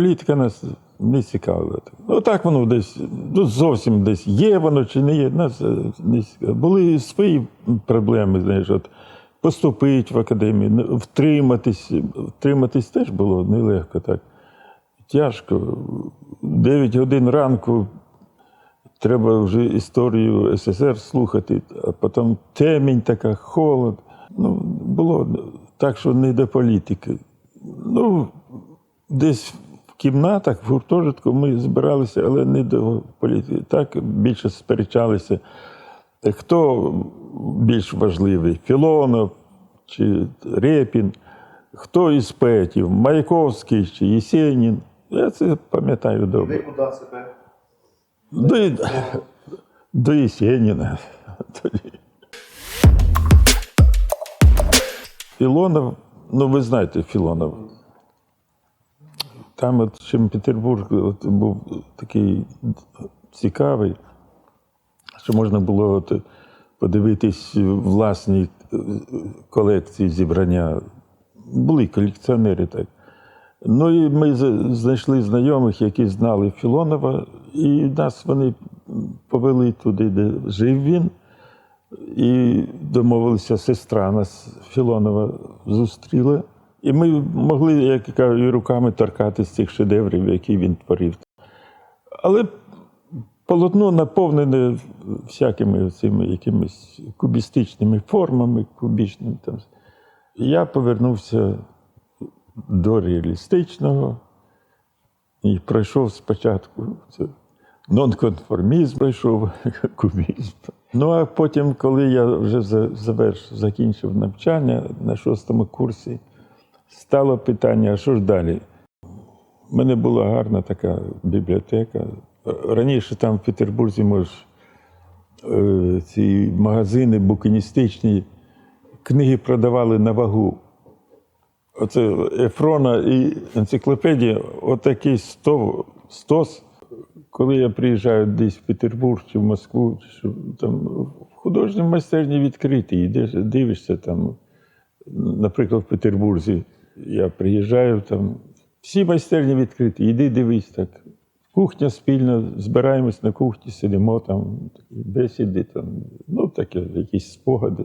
Політика нас не цікавила. Ну так воно десь ну, зовсім десь є воно чи не є. Нас не цікавило. Були свої проблеми, знаєш, от поступити в академію, не- втриматись. Втриматись теж було нелегко так. Тяжко. 9 годин ранку треба вже історію СССР слухати, а потім темінь така, холод. Ну, було так, що не до політики. Ну, десь кімнатах, в гуртожитку ми збиралися, але не до політики. Так більше сперечалися. Хто більш важливий? Філонов чи Репін? Хто із поетів? Маяковський чи Єсенін? Я це пам'ятаю добре. Ви куди себе? До, до Єсеніна. Тоді. Філонов, ну ви знаєте Філонов. Там от чим Петербург от, був такий цікавий, що можна було от, подивитись власні е, колекції зібрання. Були колекціонери так. Ну і ми знайшли знайомих, які знали Філонова, і нас вони повели туди, де жив він. І домовилися, сестра нас Філонова зустріла. І ми могли, як я кажу, і руками торкатись цих шедеврів, які він творив. Але полотно наповнене всякими цими якимись кубістичними формами, кубічними. Там. Я повернувся до реалістичного і пройшов спочатку нонконформізм, пройшов кубізм. Ну а потім, коли я вже за- заверш, закінчив навчання на шостому курсі, стало питання: а що ж далі? У мене була гарна така бібліотека. Раніше там в Петербурзі, може, е, ці магазини букіністичні книги продавали на вагу. Оце Ефрона і енциклопедія, отакий сто- стос. Коли я приїжджаю десь в Петербург чи в Москву, чи там в художній майстерні відкриті, йдеш, дивишся там. Наприклад, в Петербурзі я приїжджаю, там всі майстерні відкриті, йди дивись так. Кухня спільна, збираємось на кухні, сидимо там, бесіди, там, ну таке, якісь спогади.